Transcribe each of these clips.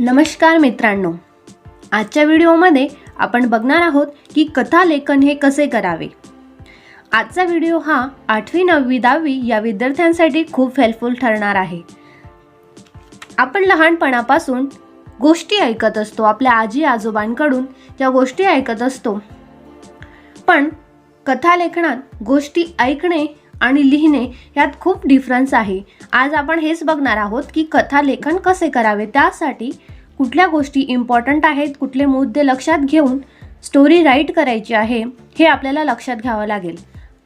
नमस्कार मित्रांनो. आजच्या व्हिडिओमध्ये आपण बघणार आहोत की कथा लेखन हे कसे करावे. आजचा व्हिडिओ हा आठवी नववी दहावी या विद्यार्थ्यांसाठी खूप हेल्पफुल ठरणार आहे. आपण लहानपणापासून गोष्टी ऐकत असतो आपल्या आजी आजोबांकडून त्या गोष्टी ऐकत असतो. पण कथा लेखनात गोष्टी ऐकणे आणि लिहिणे यात खूप डिफरन्स आहे. आज आपण हेच बघणार आहोत की कथा लेखन कसे करावे त्यासाठी कुठल्या गोष्टी इम्पॉर्टंट आहेत कुठले मुद्दे लक्षात घेऊन स्टोरी राईट करायची आहे हे आपल्याला लक्षात घ्यावं लागेल.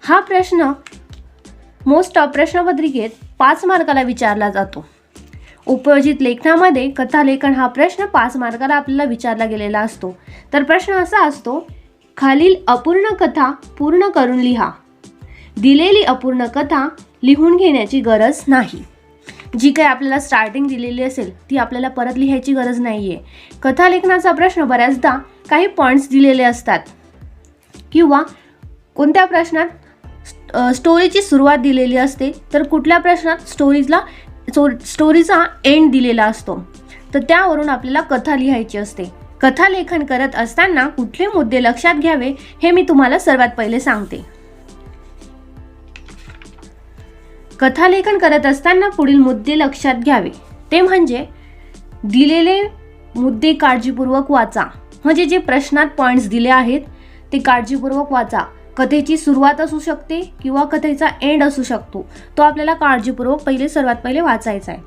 हा प्रश्न मोस्ट ऑफ प्रश्नपत्रिकेत पाच मार्काला विचारला जातो. उपयोजित लेखनामध्ये कथालेखन हा प्रश्न पाच मार्काला आपल्याला विचारला गेलेला असतो. तर प्रश्न असा असतो खालील अपूर्ण कथा पूर्ण करून लिहा. दिलेली अपूर्ण कथा लिहून घेण्याची गरज नाही. जी काही आपल्याला स्टार्टिंग दिलेली असेल ती आपल्याला परत लिहायची गरज नाही आहे कथा लेखनाचा प्रश्न बऱ्याचदा काही पॉईंट्स दिलेले असतात. किंवा कोणत्या प्रश्नात स्टोरीची सुरुवात दिलेली असते तर कुठल्या प्रश्नात स्टोरीजला स्टोरीचा एंड दिलेला असतो. तर त्यावरून आपल्याला कथा लिहायची असते. कथा लेखन करत असताना कुठले मुद्दे लक्षात घ्यावे हे मी तुम्हाला सर्वात पहिले सांगते. कथालेखन करत असताना पुढील मुद्दे लक्षात घ्यावे. ते म्हणजे दिलेले मुद्दे काळजीपूर्वक वाचा. म्हणजे जे प्रश्नात पॉईंट्स दिले आहेत ते काळजीपूर्वक वाचा. कथेची सुरुवात असू शकते किंवा कथेचा एंड असू शकतो. तो आपल्याला काळजीपूर्वक पहिले सर्वात पहिले वाचायचा आहे.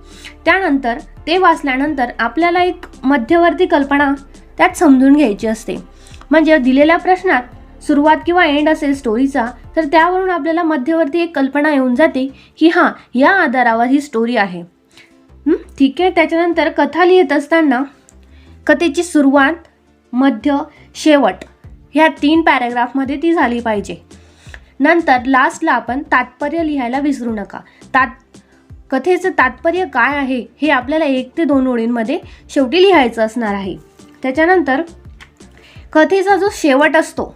त्यानंतर ते वाचल्यानंतर आपल्याला एक मध्यवर्ती कल्पना त्यात समजून घ्यायची असते. म्हणजे दिलेल्या प्रश्नात सुरुवात किंवा एंड असेल स्टोरीचा तर त्यावरून आपल्याला मध्यवर्ती एक कल्पना येऊन जाते की हां या आधारावर ही स्टोरी आहे. ठीक आहे? त्याच्यानंतर कथा लिहित असताना कथेची सुरुवात मध्य शेवट ह्या तीन पॅरेग्राफमध्ये ती झाली पाहिजे. नंतर लास्टला आपण तात्पर्य लिहायला विसरू नका. तात कथेचं तात्पर्य काय आहे हे आपल्याला एक ते दोन ओळींमध्ये शेवटी लिहायचं असणार आहे. त्याच्यानंतर कथेचा जो शेवट असतो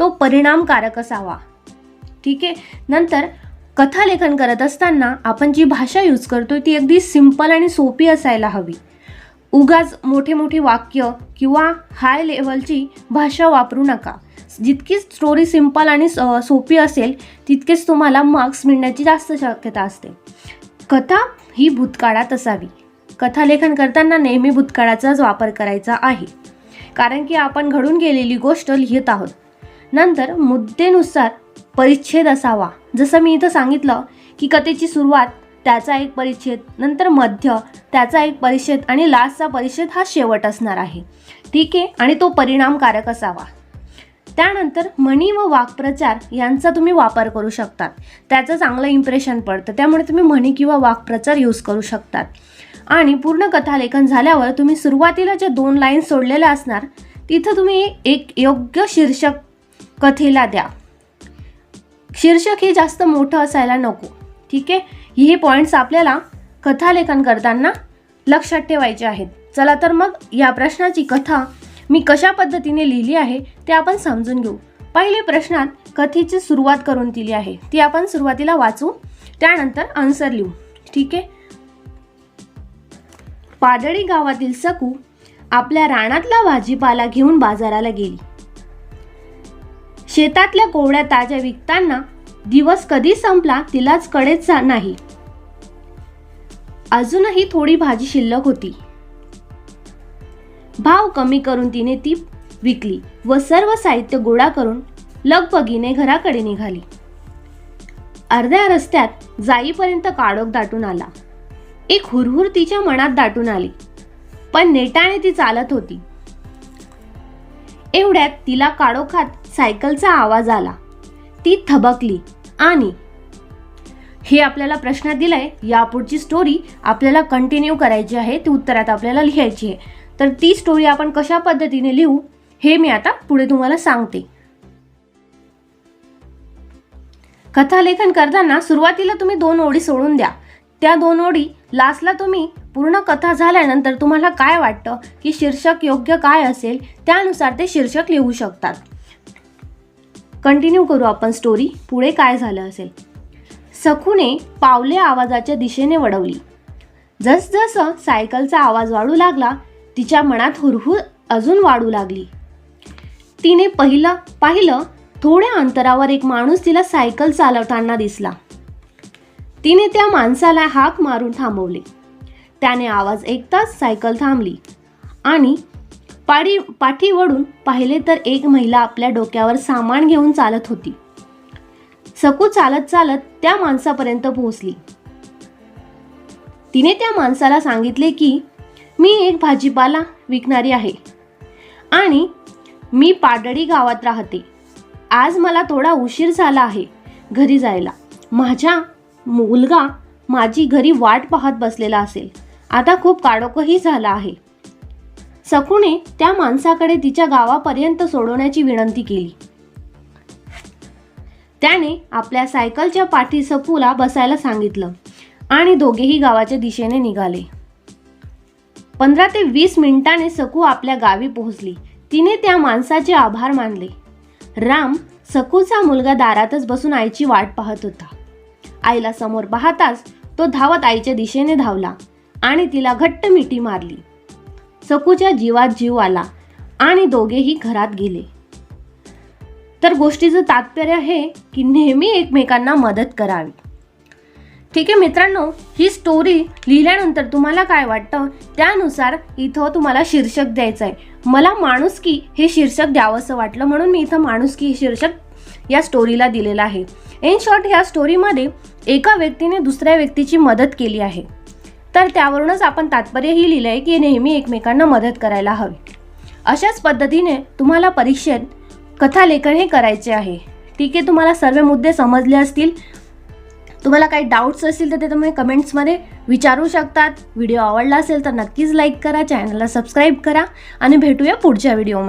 तो परिणामकारक असावा. ठीक आहे? नंतर कथालेखन करत असताना आपण जी भाषा यूज करतो ती अगदी सिंपल आणि सोपी असायला हवी. उगाच मोठे मोठे वाक्य किंवा हाय लेवलची भाषा वापरू नका. जितकी स्टोरी सिंपल आणि स- सोपी असेल तितकेच तुम्हाला मार्क्स मिळण्याची जास्त शक्यता असते. कथा ही भूतकाळात असावी. कथालेखन करताना नेहमी भूतकाळाचाच वापर करायचा आहे. कारण की आपण घडून गेलेली गोष्ट लिहित आहोत. नंतर मुद्देनुसार परिच्छेद असावा. जसं मी इथं सांगितलं की कथेची सुरुवात त्याचा एक परिच्छेद नंतर मध्य त्याचा एक परिच्छेद आणि लास्टचा परिच्छेद हा शेवट असणार आहे. ठीक आहे? आणि तो परिणामकारक असावा. त्यानंतर म्हणी व वाक्प्रचार यांचा तुम्ही वापर करू शकतात. त्याचं चांगलं इम्प्रेशन पडतं. त्यामुळे तुम्ही म्हणी किंवा वाक्प्रचार यूज करू शकतात. आणि पूर्ण कथालेखन झाल्यावर तुम्ही सुरुवातीला ज्या दोन लाईन सोडलेल्या असणार तिथं तुम्ही एक योग्य शीर्षक कथेला द्या. शीर्षक हे जास्त मोठं असायला नको. ठीक आहे? हे पॉईंट्स आपल्याला कथालेखन करताना लक्षात ठेवायचे आहेत. चला तर मग या प्रश्नाची कथा मी कशा पद्धतीने लिहिली आहे ते आपण समजून घेऊ. पहिले प्रश्नात कथेची सुरुवात करून दिली आहे. ती आपण सुरुवातीला वाचू. त्यानंतर आन्सर लिहू. ठीक आहे? पाडळी गावातील सकू आपल्या रानातला भाजीपाला घेऊन बाजाराला गेली. शेतातल्या कोवड्या ताज्या विकताना दिवस कधी संपला तिलाच कळेच नाही. अजूनही थोडी भाजी शिल्लक होती. भाव कमी करून तिने ती विकली व सर्व साहित्य गोळा करून लगबगीने घराकडे निघाली. अर्ध्या रस्त्यात जाईपर्यंत काळोख दाटून आला. एक हुरहुर तिच्या मनात दाटून आली. पण नेटाने ती चालत होती. एवढ्यात तिला काळोखात सायकलचा आवाज आला. ती थबकली आणि हे आपल्याला प्रश्नात दिलंय. यापुढची स्टोरी आपल्याला कंटिन्यू करायची आहे. ती उत्तरात आपल्याला लिहायची आहे. तर ती स्टोरी आपण कशा पद्धतीने लिहू हे मी आता पुढे तुम्हाला सांगते. कथालेखन करताना सुरुवातीला तुम्ही दोन ओळी सोडून द्या. त्या दोन ओळी लास्टला तुम्ही पूर्ण कथा झाल्यानंतर तुम्हाला काय वाटतं की शीर्षक योग्य काय असेल त्यानुसार ते शीर्षक लिहू शकतात. कंटिन्यू करू आपण स्टोरी पुढे काय झालं असेल? सखूने पावले आवाजाच्या दिशेने वडवली जसजसं सायकलचा आवाज वाढू लागला तिच्या मनात हुरहुर अजून वाढू लागली. तिने पहिलं पाहिलं थोड्या अंतरावर एक माणूस तिला सायकल चालवताना दिसला. तिने त्या माणसाला हाक मारून थांबवले. त्याने आवाज ऐकताच सायकल थांबली आणि पाडी पाठी वळून पाहिले तर एक महिला आपल्या डोक्यावर सामान घेऊन चालत होती. सकू चालत चालत त्या माणसापर्यंत पोहोचली. तिने त्या माणसाला सांगितले की मी एक भाजीपाला विकणारी आहे आणि मी पाडळी गावात राहते. आज मला थोडा उशीर झाला आहे घरी जायला. माझ्या मुलगा माझी घरी वाट पाहत बसलेला असेल. आता खूप काडोकही झाला आहे. सकूने त्या माणसाकडे तिच्या गावापर्यंत सोडवण्याची विनंती केली. त्याने आपल्या सायकलच्या पाठी सकूला बसायला सांगितलं आणि दोघेही गावाच्या दिशेने निघाले. पंधरा ते वीस मिनिटांनी सकू आपल्या गावी पोहोचली. तिने त्या माणसाचे आभार मानले. राम सकूचा मुलगा दारातच बसून आईची वाट पाहत होता. आईला समोर पाहताच तो धावत आईच्या दिशेने धावला आणि तिला घट्ट मिठी मारली. सकूच्या जीवात जीव आला आणि दोघेही घरात गेले. तर गोष्टीचं तात्पर्य हे की नेहमी एकमेकांना मदत करावी. ठीक आहे मित्रांनो ही स्टोरी लिहिल्यानंतर तुम्हाला काय वाटतं? त्यानुसार इथं तुम्हाला शीर्षक द्यायचं आहे. मला माणुसकी हे शीर्षक द्यावंसं वाटलं म्हणून मी इथं माणुसकी हे शीर्षक या स्टोरीला दिलेलं आहे. इन शॉर्ट ह्या स्टोरीमध्ये एका व्यक्तीने दुसऱ्या व्यक्तीची मदत केली आहे. तर त्यावरूनच आपण तात्पर्यही लिहिलं आहे की नेहमी एकमेकांना मदत करायला हवी. अशाच पद्धतीने तुम्हाला परीक्षेत कथालेखन हे करायचे आहे. ठीक आहे तुम्हाला सर्व मुद्दे समजले असतील. तुम्हाला काही डाऊट्स असतील तर ते तुम्ही कमेंट्समध्ये विचारू शकतात. व्हिडिओ आवडला असेल तर नक्कीच लाईक करा चॅनलला सबस्क्राईब करा आणि भेटूया पुढच्या व्हिडिओमध्ये